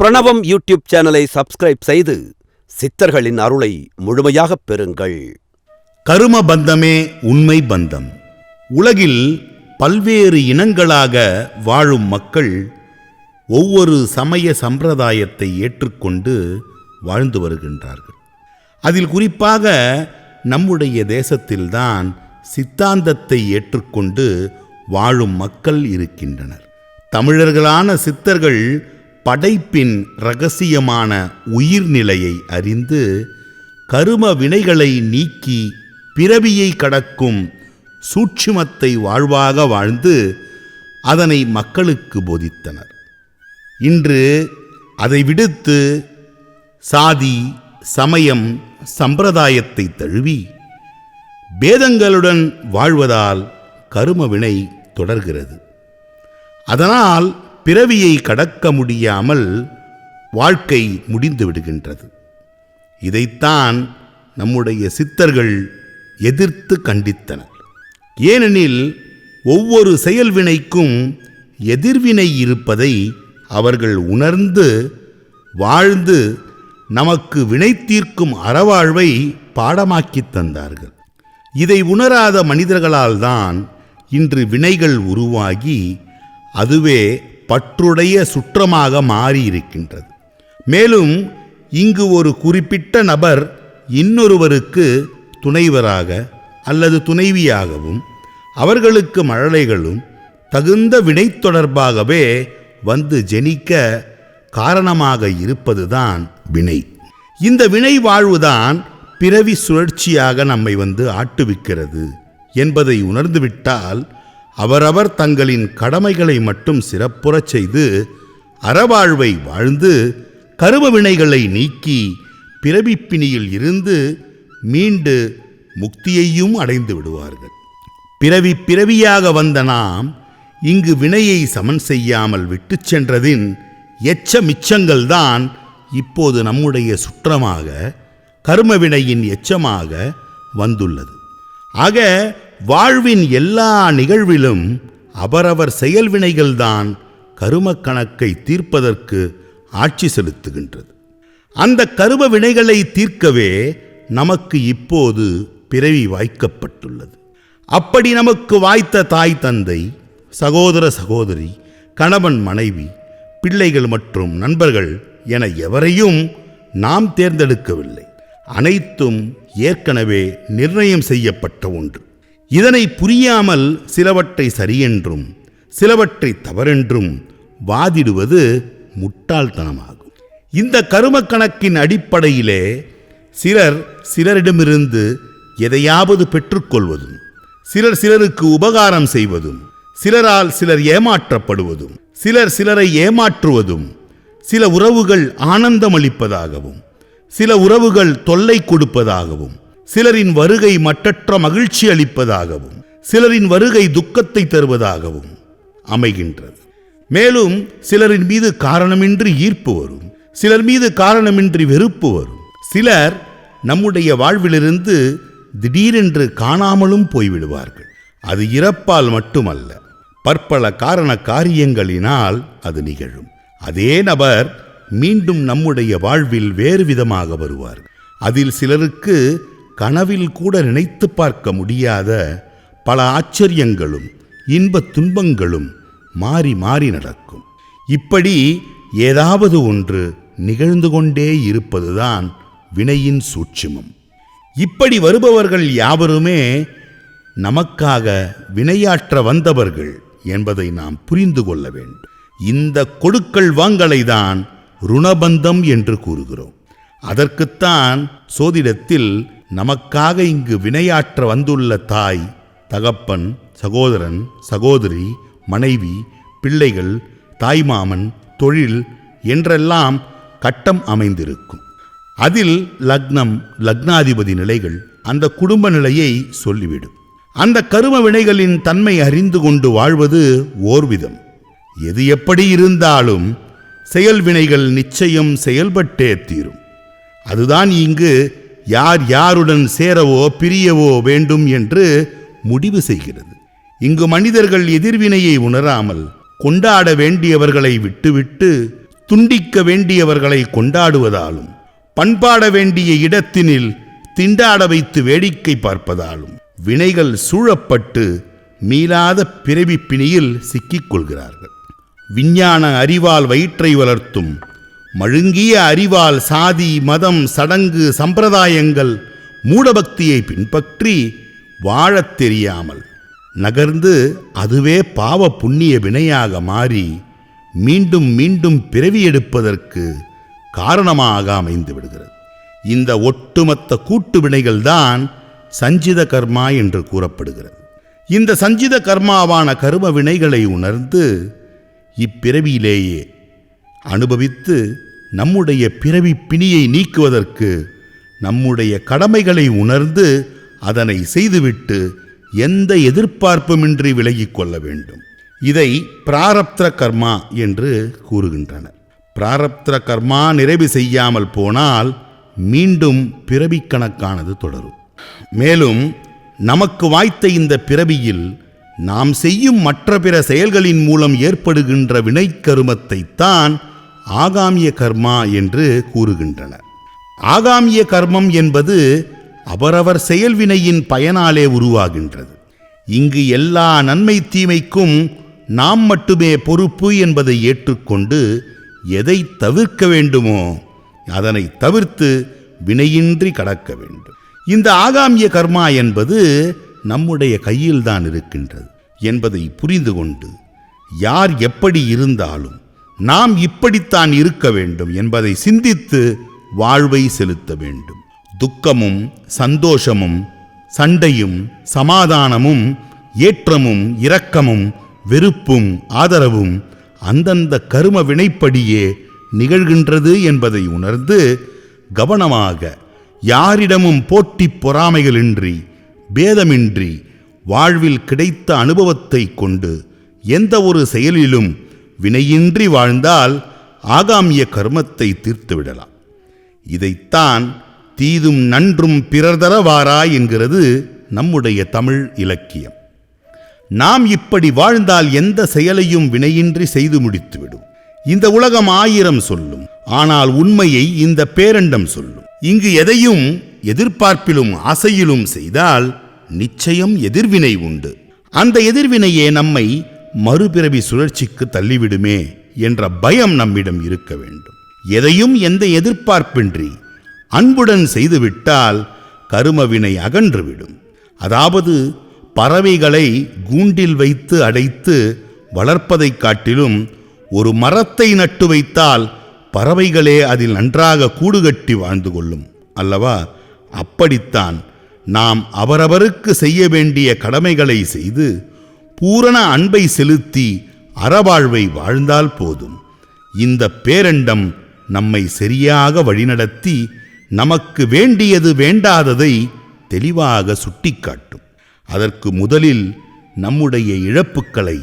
பிரணவம் யூடியூப் சேனலை சப்ஸ்கிரைப் செய்து சித்தர்களின் அருளை முழுமையாகப் பெறுங்கள். கரும பந்தமே உண்மை பந்தம். உலகில் பல்வேறு இனங்களாக வாழும் மக்கள் ஒவ்வொரு சமய சம்பிரதாயத்தை ஏற்றுக்கொண்டு வாழ்ந்து வருகின்றார்கள். அதில் குறிப்பாக நம்முடைய தேசத்தில்தான் சித்தாந்தத்தை ஏற்றுக்கொண்டு வாழும் மக்கள் இருக்கின்றனர். தமிழர்களான சித்தர்கள் படைப்பின் ரகசியமான உயிர்நிலையை அறிந்து கரும வினைகளை நீக்கி பிறவியை கடக்கும் சூட்சுமத்தை வாழ்வாக வாழ்ந்து அதனை மக்களுக்கு போதித்தனர். இன்று அதை விடுத்து சாதி சமயம் சம்பிரதாயத்தை தழுவி பேதங்களுடன் வாழ்வதால் கரும வினை தொடர்கிறது. அதனால் பிறவியை கடக்க முடியாமல் வாழ்க்கை முடிந்து விடுகின்றது. இதைத்தான் நம்முடைய சித்தர்கள் எதிர்த்து கண்டித்தனர். ஏனெனில் ஒவ்வொரு செயல்வினைக்கும் எதிர்வினை இருப்பதை அவர்கள் உணர்ந்து வாழ்ந்து நமக்கு வினை தீர்க்கும் அறவாழ்வை பாடமாக்கித் தந்தார்கள். இதை உணராத மனிதர்களால் தான் இன்று வினைகள் உருவாகி அதுவே பற்றுடைய சுற்றமாக மாறியிருக்கின்றது. மேலும் இங்கு ஒரு குறிப்பிட்ட நபர் இன்னொருவருக்கு துணைவராக அல்லது துணைவியாகவும் அவர்களுக்கு மழலைகளும் தகுந்த வினை தொடர்பாகவே வந்து ஜெனிக்க காரணமாக இருப்பதுதான் வினை. இந்த வினை வாழ்வுதான் பிறவி சுழற்சியாக நம்மை வந்து ஆட்டுவிக்கிறது என்பதை உணர்ந்துவிட்டால் அவரவர் தங்களின் கடமைகளை மட்டும் சிறப்புறச் செய்து அறவாழ்வை வாழ்ந்து கரும வினைகளை நீக்கி பிறவிப்பிணியில் இருந்து மீண்டு முக்தியையும் அடைந்து விடுவார்கள். பிறவி பிறவியாக வந்த நாம் இங்கு வினையை சமன் செய்யாமல் விட்டுச் சென்றதின் எச்ச மிச்சங்கள்தான் இப்போது நம்முடைய சுற்றமாக கர்மவினையின் எச்சமாக வந்துள்ளது. ஆக வாழ்வின் எல்லா நிகழ்விலும் அவரவர் செயல்வினைகள்தான் கரும கணக்கை தீர்ப்பதற்கு ஆட்சி செலுத்துகின்றது. அந்த கரும வினைகளை தீர்க்கவே நமக்கு இப்போது பிறவி வாய்க்கப்பட்டுள்ளது. அப்படி நமக்கு வாய்த்த தாய் தந்தை சகோதர சகோதரி கணவன் மனைவி பிள்ளைகள் மற்றும் நண்பர்கள் என எவரையும் நாம் தேர்ந்தெடுக்கவில்லை. அனைத்தும் ஏற்கனவே நிர்ணயம் செய்யப்பட்ட ஒன்று. இதனை புரியாமல் சிலவற்றை சரியென்றும் சிலவற்றை தவறென்றும் வாதிடுவது முட்டாள்தனமாகும். இந்த கரும கணக்கின் அடிப்படையிலே சிலர் சிலரிடமிருந்து எதையாவது பெற்றுக்கொள்வதும் சிலர் சிலருக்கு உபகாரம் செய்வதும் சிலரால் சிலர் ஏமாற்றப்படுவதும் சிலர் சிலரை ஏமாற்றுவதும் சில உறவுகள் ஆனந்தமளிப்பதாகவும் சில உறவுகள் தொல்லை கொடுப்பதாகவும் சிலரின் வருகை மட்டற்ற மகிழ்ச்சி அளிப்பதாகவும் சிலரின் வருகை துக்கத்தை தருவதாகவும் அமைகின்றது. மேலும் சிலரின் மீது காரணமின்றி ஈர்ப்பு வரும் சிலர் மீது காரணமின்றி வெறுப்பு வரும். சிலர் நம்முடைய வாழ்விலிருந்து திடீரென்று காணாமலும் போய்விடுவார்கள். அது இறப்பால் மட்டுமல்ல பற்பல காரண காரியங்களினால் அது நிகழும். அதே நபர் மீண்டும் நம்முடைய வாழ்வில் வேறு விதமாக வருவார். அதில் சிலருக்கு கனவில் கூட நினைத்து பார்க்க முடியாத பல ஆச்சரியங்களும் இன்பத் துன்பங்களும் மாறி மாறி நடக்கும். இப்படி ஏதாவது ஒன்று நிகழ்ந்து கொண்டே இருப்பதுதான் வினையின் சூட்சுமம். இப்படி வருபவர்கள் யாவருமே நமக்காக வினையாற்ற வந்தவர்கள் என்பதை நாம் புரிந்து கொள்ள வேண்டும். இந்த கொடுக்கல் வாங்கலை தான் ருணபந்தம் என்று கூறுகிறோம். அதற்குத்தான் சோதிடத்தில் நமக்காக இங்கு வினையாற்ற வந்துள்ள தாய் தகப்பன் சகோதரன் சகோதரி மனைவி பிள்ளைகள் தாய்மாமன் தொழில் என்றெல்லாம் கட்டம் அமைந்திருக்கும். அதில் லக்னம் லக்னாதிபதி நிலைகள் அந்த குடும்ப நிலையை சொல்லிவிடும். அந்த கரும வினைகளின் தன்மை அறிந்து கொண்டு வாழ்வது ஓர்விதம் எது எப்படி இருந்தாலும் செயல் வினைகள் நிச்சயம் செயல்பட்டே தீரும். அதுதான் இங்கு யார் யாருடன் சேரவோ பிரியவோ வேண்டும் என்று முடிவு செய்கிறது. இங்கு மனிதர்கள் எதிர்வினையை உணராமல் கொண்டாட வேண்டியவர்களை விட்டுவிட்டு துண்டிக்க வேண்டியவர்களை கொண்டாடுவதாலும் பண்பாட வேண்டிய இடத்தினில் திண்டாட வைத்து வேடிக்கை பார்ப்பதாலும் வினைகள் சூழப்பட்டு மீளாத பிறவி பிணியில் சிக்கிக் கொள்கிறார்கள். விஞ்ஞான அறிவால் வயிற்றை வளர்த்தும் மழுங்கிய அறிவால் சாதி மதம் சடங்கு சம்பிரதாயங்கள் மூடபக்தியை பின்பற்றி வாழத் தெரியாமல் நகர்ந்து அதுவே பாவ புண்ணிய வினையாக மாறி மீண்டும் மீண்டும் பிறவி எடுப்பதற்கு காரணமாக அமைந்து விடுகிறது. இந்த ஒட்டுமொத்த கூட்டு வினைகள்தான் சஞ்சித கர்மா என்று கூறப்படுகிறது. இந்த சஞ்சித கர்மாவான கர்ம வினைகளை உணர்ந்து இப்பிறவியிலேயே அனுபவித்து நம்முடைய பிறவி பிணியை நீக்குவதற்கு நம்முடைய கடமைகளை உணர்ந்து அதனை செய்துவிட்டு எந்த எதிர்பார்ப்புமின்றி விலகிக் கொள்ள வேண்டும். இதை பிராரப்த கர்மா என்று கூறுகின்றனர். பிராரப்த கர்மா நிறைவு செய்யாமல் போனால் மீண்டும் பிறவி கணக்கானது தொடரும். மேலும் நமக்கு வாய்த்த இந்த பிறவியில் நாம் செய்யும் மற்ற பிற செயல்களின் மூலம் ஏற்படுகின்ற வினைக்கருமத்தைத்தான் ஆகாமிய கர்மா என்று கூறுகின்றனர் ஆகாமிய கர்மம் என்பது அவரவர் செயல்வினையின் பயனாலே உருவாகின்றது. இங்கு எல்லா நன்மை தீமைக்கும் நாம் மட்டுமே பொறுப்பு என்பதை ஏற்றுக்கொண்டு எதை தவிர்க்க வேண்டுமோ அதனை தவிர்த்து வினையின்றி கடக்க வேண்டும். இந்த ஆகாமிய கர்மா என்பது நம்முடைய கையில்தான் இருக்கின்றது என்பதை புரிந்து கொண்டு யார் எப்படி இருந்தாலும் நாம் இப்படித்தான் இருக்க வேண்டும் என்பதை சிந்தித்து வாழ்வை செலுத்த வேண்டும். துக்கமும் சந்தோஷமும் சண்டையும் சமாதானமும் ஏற்றமும் இரக்கமும் வெறுப்பும் ஆதரவும் அந்தந்த கரும வினைப்படியே நிகழ்கின்றது என்பதை உணர்ந்து கவனமாக யாரிடமும் போட்டி பொறாமைகளின்றி பேதமின்றி வாழ்வில் கிடைத்த அனுபவத்தை கொண்டு எந்த ஒரு செயலிலும் வினையின்றி வாழ்ந்தால் ஆகாமிய கர்மத்தை தீர்த்துவிடலாம் இதைத்தான் தீதும் நன்றும் பிறர் தரவாரா என்கிறது நம்முடைய தமிழ் இலக்கியம். நாம் இப்படி வாழ்ந்தால் எந்த செயலையும் வினையின்றி செய்து முடித்துவிடும். இந்த உலகம் ஆயிரம் சொல்லும் ஆனால் உண்மையை இந்த பேரண்டம் சொல்லும். இங்கு எதையும் எதிர்பார்ப்பிலும் ஆசையிலும் செய்தால் நிச்சயம் எதிர்வினை உண்டு. அந்த எதிர்வினையே நம்மை மறுபிறவி சுழற்சிக்கு தள்ளிவிடுமே என்ற பயம் நம்மிடம் இருக்க வேண்டும். எதையும் எந்த எதிர்பார்ப்பின்றி அன்புடன் செய்துவிட்டால் கருமவினை அகன்றுவிடும். அதாவது பறவைகளை கூண்டில் வைத்து அடைத்து வளர்ப்பதைக் காட்டிலும் ஒரு மரத்தை நட்டு வைத்தால் பறவைகளே அதில் நன்றாக கூடுகட்டி வாழ்ந்து கொள்ளும். அல்லவா? அப்படித்தான் நாம் அவரவருக்கு செய்ய வேண்டிய கடமைகளை செய்து பூரண அன்பை செலுத்தி அறவாழ்வை வாழ்ந்தால் போதும். இந்த பேரண்டம் நம்மை சரியாக வழிநடத்தி நமக்கு வேண்டியது வேண்டாததை தெளிவாக சுட்டிக்காட்டும். அதற்கு முதலில் நம்முடைய இழப்புக்களை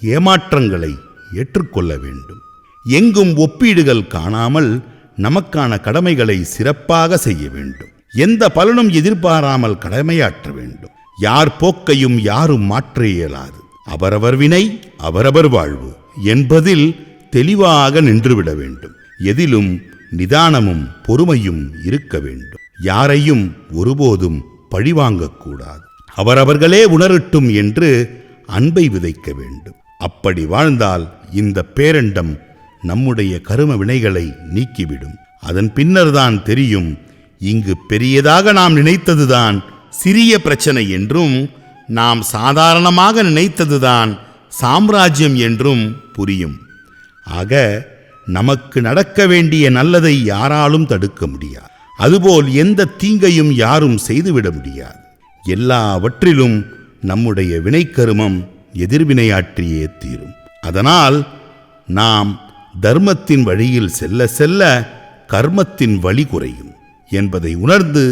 ஏமாற்றங்களை ஏற்றுக்கொள்ள வேண்டும். எங்கும் ஒப்பீடுகள் காணாமல் நமக்கான கடமைகளை சிறப்பாக செய்ய வேண்டும். எந்த பலனும் எதிர்பாராமல் கடமையாற்ற வேண்டும். யார் போக்கையும் யாரும் மாற்ற இயலாது. அவரவர் வினை அவரவர் வாழ்வு என்பதில் தெளிவாக நின்றுவிட வேண்டும். எதிலும் நிதானமும் பொறுமையும் இருக்க வேண்டும். யாரையும் ஒருபோதும் பழிவாங்கக்கூடாது அவரவர்களே உணரட்டும் என்று அன்பை விதைக்க வேண்டும். அப்படி வாழ்ந்தால் இந்த பேரண்டம் நம்முடைய கரும வினைகளை நீக்கிவிடும். அதன் பின்னர்தான் தெரியும் இங்கு பெரியதாக நாம் நினைத்ததுதான் சிறிய பிரச்சனை என்றும் நாம் சாதாரணமாக நினைத்ததுதான் சாம்ராஜ்யம் என்றும் புரியும். ஆக நமக்கு நடக்க வேண்டிய நல்லதை யாராலும் தடுக்க முடியாது. அதுபோல் எந்த தீங்கையும் யாரும் செய்துவிட முடியாது. எல்லாவற்றிலும் நம்முடைய வினைக்கருமம் எதிர்வினையாற்றியே தீரும். அதனால் நாம் தர்மத்தின் வழியில் செல்ல செல்ல கர்மத்தின் வழி குறையும் என்பதை உணர்ந்து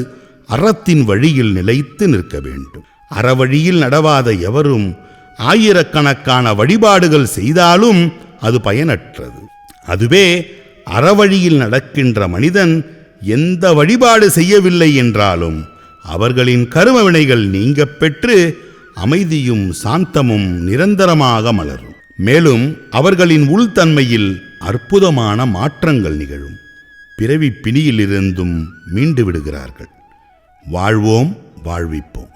அறத்தின் வழியில் நிலைத்து நிற்க வேண்டும். அறவழியில் நடவாத எவரும் ஆயிரக்கணக்கான வழிபாடுகள் செய்தாலும் அது பயனற்றது. அதுவே அறவழியில் நடக்கின்ற மனிதன் எந்த வழிபாடு செய்யவில்லை என்றாலும் அவர்களின் கரும வினைகள் நீங்க பெற்று அமைதியும் சாந்தமும் நிரந்தரமாக மலரும். மேலும் அவர்களின் உள்தன்மையில் அற்புதமான மாற்றங்கள் நிகழும். பிறவி பிணியிலிருந்தும் மீண்டு விடுகிறார்கள். வாழ்வோம் வாழ்விப்போம்.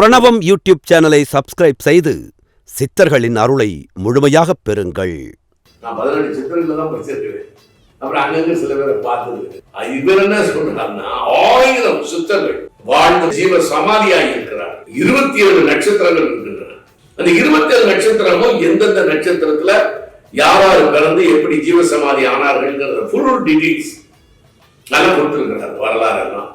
பிரணவம் யூடியூப் சேனலை சப்ஸ்கிரைப் செய்து சித்தர்களின் அருளை முழுமையாகப் பெறுங்கள். நான் பதினெட்டு சித்திரங்கள தான் படிச்சிருக்கிறேன். அப்புறம் அங்கங்க சில பேரை பார்த்தது இவர் என்ன சொல்றாருன்னா ஆயிரம் சித்தர்கள் வாழ்ந்த ஜீவ சமாதியாகி இருக்கிறார். இருபத்தி ஏழு நட்சத்திரங்கள் இருக்கின்றன. அந்த இருபத்தி ஏழு நட்சத்திரமும் எந்தெந்த நட்சத்திரத்துல யாராரு பிறந்து எப்படி ஜீவ சமாதி ஃபுல் டீடைல்ஸ் நல்லா கொடுத்திருக்கிறார் வரலாறு எல்லாம்